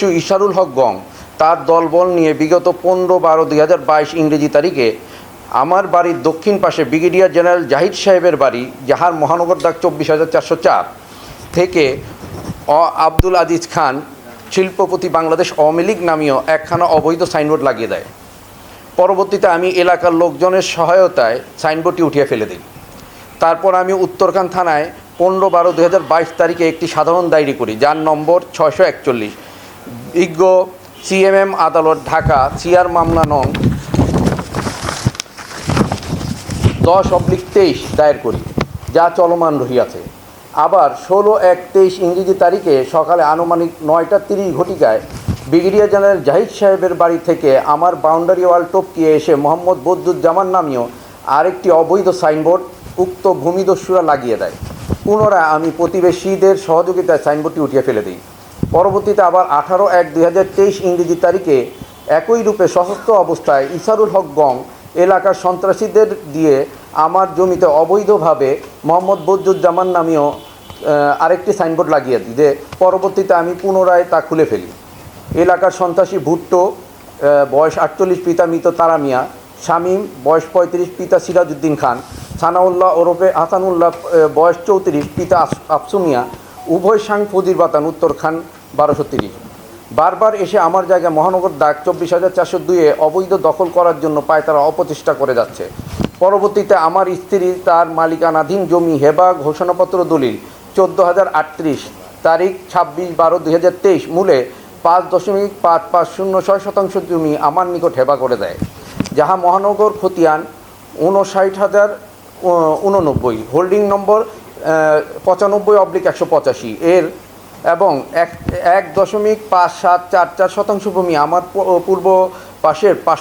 ভূমিদস্যু ইশারুল হক গং তার দলবল নিয়ে বিগত পনেরো বারো দুই হাজার বাইশ ইংরেজি তারিখে আমার বাড়ির দক্ষিণ পাশে ব্রিগেডিয়ার জেনারেল জাহিদ সাহেবের বাড়ি যাহার মহানগর দাগ চব্বিশ হাজার চারশো চার থেকে অ আব্দুল আজিজ খান শিল্পপতি বাংলাদেশ আওয়ামী লীগ নামীয় একখানা অবৈধ সাইনবোর্ড লাগিয়ে দেয়। পরবর্তীতে আমি এলাকার লোকজনের সহায়তায় সাইনবোর্ডটি উঠিয়ে ফেলে দিই। তারপর আমি উত্তরখান থানায় পনেরো বারো দু তারিখে একটি সাধারণ ডায়েরি করি, যার নম্বর ছয়শো একচল্লিশ। বিজ্ঞ সিএমএম আদালত, ঢাকা, সিআর মামলা নং দশ অব্লিক তেইশ দায়ের করি, যা চলমান রহিয়াছে। আবার ষোলো এক তেইশ ইংরেজি তারিখে সকালে আনুমানিক নয়টা তিরিশ ঘটিকায় ব্রিগেডিয়ার জেনারেল জাহিদ সাহেবের বাড়ি থেকে আমার বাউন্ডারি ওয়াল টপকিয়ে এসে মোহাম্মদ বদরুজ্জামান নামীয় আরেকটি অবৈধ সাইনবোর্ড উক্ত ভূমিদস্যুরা লাগিয়ে দেয়। পুনরায় আমি প্রতিবেশীদের সহযোগিতায় সাইনবোর্ডটি উঠিয়ে ফেলে দিই। পরবর্তীতে আবার আঠারো এক দুই হাজার তেইশ ইংরেজি তারিখে একই রূপে সশস্ত্র অবস্থায় ইসারুল হক গং এলাকার সন্ত্রাসীদের দিয়ে আমার জমিতে অবৈধভাবে মোহাম্মদ বদরুজ্জামান নামীয় আরেকটি সাইনবোর্ড লাগিয়ে দিই যে পরবর্তীতে আমি পুনরায় তা খুলে ফেলি। এলাকার সন্ত্রাসী ভুট্টো বয়স আটচল্লিশ, পিতা মৃত তারা মিয়া, শামীম, বয়স পঁয়ত্রিশ, পিতা সিরাজউদ্দিন খান, সানাউল্লাহ ওরফে হাসানুল্লাহ বয়স চৌত্রিশ, পিতা আফসুমিয়া উভয় সাং ফজির বাতান উত্তর খান বারোশো তিরিশ। বারবার এসে আমার জায়গায় মহানগর ডাক চব্বিশ হাজার চারশো দুইয়ে অবৈধ দখল করার জন্য পায় তারা অপচেষ্টা করে যাচ্ছে। পরবর্তীতে আমার স্ত্রী, তার মালিকানাধীন জমি, হেবা, ঘোষণাপত্র, দলিল চোদ্দ হাজার আটত্রিশ তারিখ ছাব্বিশ বারো দুই হাজার তেইশ মূলে পাঁচ দশমিক পাঁচ পাঁচ শূন্য ছয় শতাংশ জমি আমার নিকট হেবা করে দেয়, যাহা মহানগর খতিয়ান উনষাট হাজার উননব্বই হোল্ডিং নম্বর পঁচানব্বই অব্লিক একশো পঁচাশি। এর এবং এক এক দশমিক পাঁচ সাত চার চার শতাংশ ভূমি আমার পূর্ব পাশের পাশ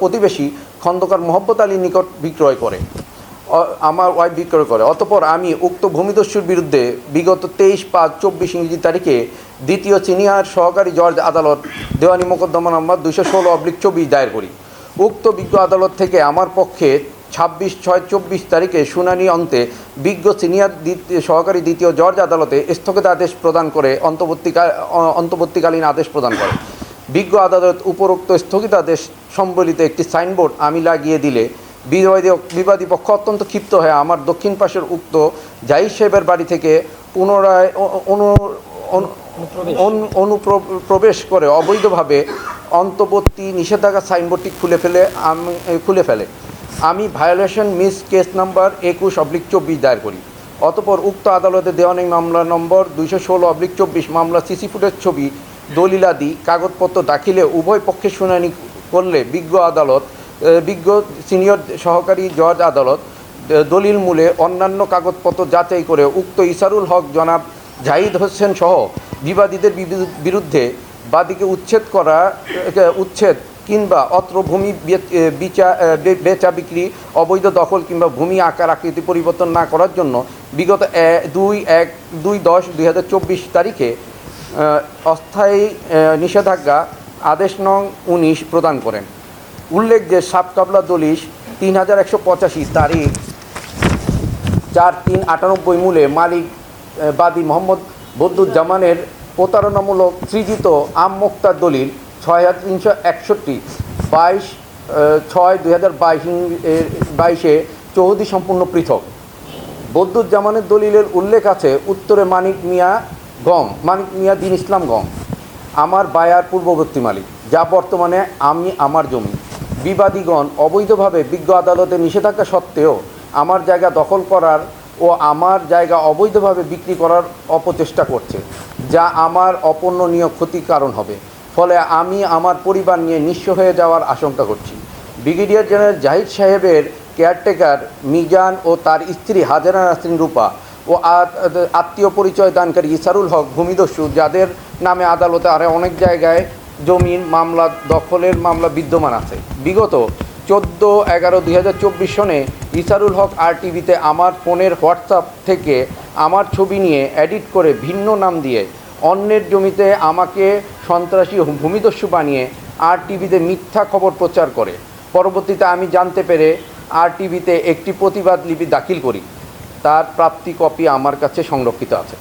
প্রতিবেশী খন্দকার মোহাম্মদ আলীর নিকট বিক্রয় করে। আমার ওয়াইফ বিক্রয় করে। অতপর আমি উক্ত ভূমিদস্যুর বিরুদ্ধে বিগত তেইশ পাঁচ চব্বিশ ইংরেজি তারিখে দ্বিতীয় সিনিয়র সহকারী জজ আদালত দেওয়ানি মোকদ্দমা নম্বর দুশো ষোলো অব্লিক চব্বিশ দায়ের করি। উক্ত বিজ্ঞ আদালত থেকে আমার পক্ষে ছাব্বিশ ছয় চব্বিশ তারিখে শুনানি অন্তে বিজ্ঞ সিনিয়র দ্বিতীয় সহকারী দ্বিতীয় জর্জ আদালতে স্থগিতাদেশ প্রদান করে অন্তর্বর্তীকাল অ- অন্তর্বর্তীকালীন আদেশ প্রদান করে। বিজ্ঞ আদালত উপরোক্ত স্থগিতাদেশ সম্বলিত একটি সাইনবোর্ড আমি লাগিয়ে দিলে বিবাদী বিবাদী পক্ষ অত্যন্ত ক্ষিপ্ত হয়ে আমার দক্ষিণ পাশের উক্ত জাহিদ সাহেবের বাড়ি থেকে পুনরায় অনু- অনুপ্রবেশ করে অবৈধভাবে অন্তর্বর্তী নিষেধাজ্ঞা সাইনবোর্ডটি খুলে ফেলে আমি খুলে ফেলে। আমি ভায়োলেশন মিস কেস নাম্বার একুশ অব্লিক চব্বিশ দায়ের করি। অতপর উক্ত আদালতে দেওয়ানি মামলা নম্বর দুইশো ষোলো অব্লিক চব্বিশ, মামলা সিসি ফুটের ছবি দলিলাদি কাগজপত্র দাখিলে উভয় পক্ষে শুনানি করলে বিজ্ঞ আদালত বিজ্ঞ সিনিয়র সহকারী জজ আদালত দলিল মূলে অন্যান্য কাগজপত্র যাচাই করে উক্ত ইসারুল হক, জনাব জাহিদ হোসেন সহ বিবাদীদের বিরুদ্ধে বাদীকে উচ্ছেদ করা উচ্ছেদ কিংবা অত্র ভূমি বিচা বেচা বিক্রি, অবৈধ দখল কিংবা ভূমি আকার আকৃতি পরিবর্তন না করার জন্য বিগত দুই, এক, দুই, দশ, দুই তারিখে অস্থায়ী নিষেধাজ্ঞা আদেশ নং উনিশ প্রদান করেন। উল্লেখ যে সাবকাবলা দলিশ তিন হাজার একশো পঁচাশি তারিখ চার তিন আটানব্বই মূলে মালিক বাদী মোহাম্মদ বদরুজ্জামানের প্রতারণামূলক সৃজিত আম মোক্তার দলিল ছয় হাজার তিনশো একষট্টি, বাইশ ছয় দুই হাজার বাইশ, বাইশে চৌহদি সম্পূর্ণ পৃথক। বদরুজ্জামানের দলিলের উল্লেখ আছে, উত্তরে মানিক মিয়া গম, মানিক মিয়া দিন ইসলাম গম। আমার বায়ার পূর্ববর্তী মালিক, যা বর্তমানে আমি আমার জমি। বিবাদীগণ অবৈধভাবে বিজ্ঞ আদালতে নিষেধাজ্ঞা সত্ত্বেও আমার জায়গা দখল করার ও আমার জায়গা অবৈধভাবে বিক্রি করার অপচেষ্টা করছে, যা আমার অপূর্ণনীয় ক্ষতির কারণ হবে। ফলে আমি আমার পরিবার নিয়ে নিঃস্ব হয়ে যাওয়ার আশঙ্কা করছি। ব্রিগেডিয়ার জেনারেল জাহিদ সাহেবের কেয়ারটেকার মিজান ও তার স্ত্রী হাজারা নাসরিন রূপা ও আত্মীয় পরিচয় দানকারী ইসারুল হক ভূমিদস্যু, যাদের নামে আদালতে আরও অনেক জায়গায় জমির মামলা দখলের মামলা বিদ্যমান আছে। বিগত চোদ্দ এগারো দুই হাজার চব্বিশ সনে ইসারুল হক আর টিভিতে আমার ফোনের হোয়াটসঅ্যাপ থেকে আমার ছবি নিয়ে এডিট করে ভিন্ন নাম দিয়ে অন্যের জমিতে আমাকে সন্ত্রাসী ভূমিদস্যু বানিয়ে আর টিভিতে মিথ্যা খবর প্রচার করে। পরবর্তীতে আমি জানতে পেরে আর টিভিতে একটি প্রতিবাদ লিপি দাখিল করি। তার প্রাপ্তি কপি আমার কাছে সংরক্ষিত আছে।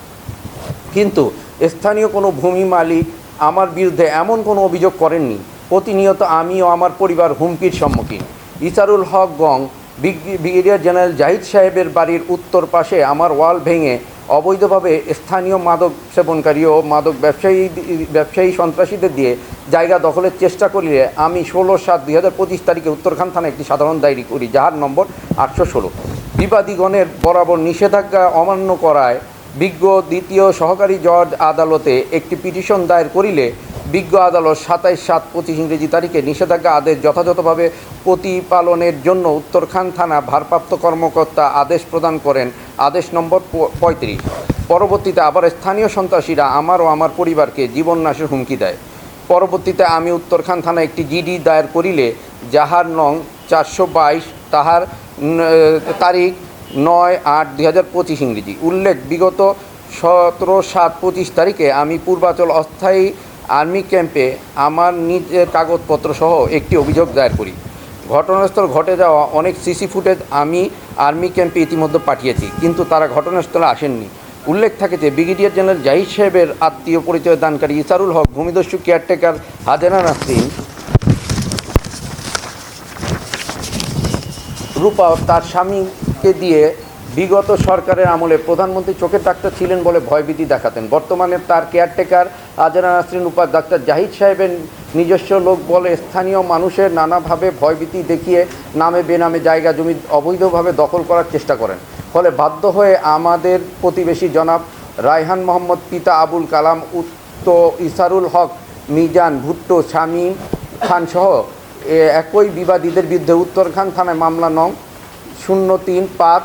কিন্তু স্থানীয় কোনো ভূমি মালিক আমার বিরুদ্ধে এমন কোনো অভিযোগ করেননি। প্রতিনিয়ত আমি ও আমার পরিবার হুমকির সম্মুখীন। ইসারুল হক গং ব্রিগ- ব্রিগেডিয়ার জেনারেল জাহিদ সাহেবের বাড়ির উত্তর পাশে আমার ওয়াল ভেঙে অবৈধভাবে স্থানীয় মাদক সেবনকারী ও মাদক ব্যবসায়ী ব্যবসায়ী সন্ত্রাসীদের দিয়ে জায়গা দখলের চেষ্টা করিলে আমি ষোলো সাত দুই হাজার পঁচিশ তারিখে উত্তরখান থানায় একটি সাধারণ ডায়েরি করি যাহার নম্বর আটশো ষোলো। বিবাদীগণের বরাবর নিষেধাজ্ঞা অমান্য করায় বিজ্ঞ দ্বিতীয় সহকারী জজ আদালতে একটি পিটিশন দায়ের করিলে বিজ্ঞ আদালত সাতাইশ সাত পঁচিশ ইংরেজি তারিখে নিষেধাজ্ঞা আদেশ যথাযথভাবে প্রতিপালনের জন্য উত্তরখান থানা ভারপ্রাপ্ত কর্মকর্তা আদেশ প্রদান করেন। আদেশ নম্বর পঁয়ত্রিশ। পরবর্তীতে আবার স্থানীয় সন্ত্রাসীরা আমার ও আমার পরিবারকে জীবন নাশের হুমকি দেয়। পরবর্তীতে আমি উত্তরখান থানায় একটি জিডি দায়ের করিলে যাহার নং চারশো বাইশ, তাহার তারিখ নয় আট দুই হাজার পঁচিশ ইংরেজি। উল্লেখ, বিগত সতেরো সাত পঁচিশ তারিখে আমি পূর্বাচল অস্থায়ী আর্মি ক্যাম্পে আমার নিজের কাগজপত্র সহ একটি অভিযোগ দায়ের করি। ঘটনাস্থল ঘটে যাওয়া অনেক সিসি ফুটেজ আমি আর্মি ক্যাম্পে ইতিমধ্যে পাঠিয়েছি, কিন্তু তারা ঘটনাস্থলে আসেননি। উল্লেখ থাকে যে, ব্রিগেডিয়ার জেনারেল জাহিদ সাহেবের আত্মীয় পরিচয় দানকারী ইসারুল হক, ভূমিদস্যু কেয়ারটেকার হাজেনা নাসরিন, রূপা তার স্বামীকে দিয়ে বিগত সরকারের আমলে প্রধানমন্ত্রী চোখের ডাক্তার ছিলেন বলে ভয়ভীতি দেখাতেন। বর্তমানে তার কেয়ারটেকার আজরা নাসরিন রূপা ডাক্তার জাহিদ সাহেবের নিজস্ব লোক বলে স্থানীয় মানুষের নানাভাবে ভয়ভীতি দেখিয়ে নামে বেনামে জায়গা জমি অবৈধভাবে দখল করার চেষ্টা করেন। ফলে বাধ্য হয়ে আমাদের প্রতিবেশী জনাব রায়হান মোহাম্মদ, পিতা আবুল কালাম উত্ত ইসারুল হক, মিজান, ভুট্টো, শামীম খানসহ একই বিবাদীদের বিরুদ্ধে উত্তরখান থানায় মামলা নং শূন্য তিন পাঁচ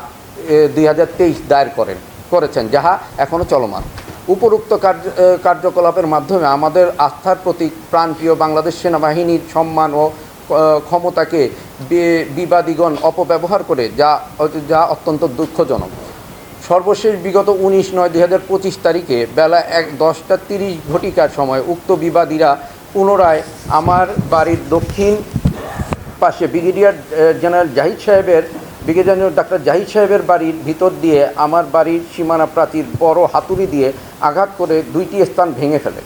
দুই হাজার তেইশ দায়ের করেন, করেছেন, যাহা এখনও চলমান। উপরোক্ত কার্য কার্যকলাপের মাধ্যমে আমাদের আস্থার প্রতীক প্রাণপ্রিয় বাংলাদেশ সেনাবাহিনীর সম্মান ও ক্ষমতাকে বিবাদীগণ অপব্যবহার করে, যা যা অত্যন্ত দুঃখজনক। সর্বশেষ বিগত উনিশ নয় দুই হাজার পঁচিশ তারিখে বেলা এক, দশটা তিরিশ ঘটিকার সময় উক্ত বিবাদীরা পুনরায় আমার বাড়ির দক্ষিণ পাশে ব্রিগেডিয়ার জেনারেল জাহিদ সাহেবের জেনারেল ডাক্তার জাহিদ সাহেবের বাড়ির ভিতর দিয়ে, আমার বাড়ির সীমানা প্রাচীর বড় হাতুড়ি দিয়ে আঘাত করে দুইটি স্থান ভেঙে ফেলে,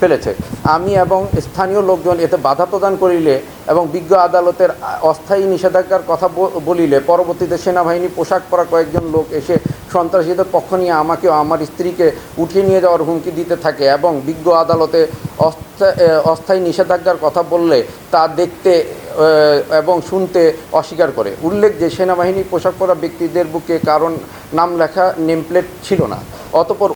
ফেলেছে। আমি এবং স্থানীয় লোকজন এতে বাধা প্রদান করিলে এবং বিজ্ঞ আদালতের অস্থায়ী নিষেধাজ্ঞার কথা বলিলে পরবর্তীতে সেনাবাহিনী পোশাক পরা কয়েকজন লোক এসে সন্ত্রাসীদের পক্ষ নিয়ে আমাকে আমার স্ত্রীকে উঠিয়ে নিয়ে যাওয়ার হুমকি দিতে থাকে এবং বিজ্ঞ আদালতে অস্থায়ী নিষেধাজ্ঞার কথা বললে তা দেখতে এবং শুনতে অস্বীকার করে। উল্লেখ যে সেনাবাহিনী পোশাক পরা ব্যক্তিদের বুকে কারণ নাম লেখা নেমপ্লেট ছিল না। অতপর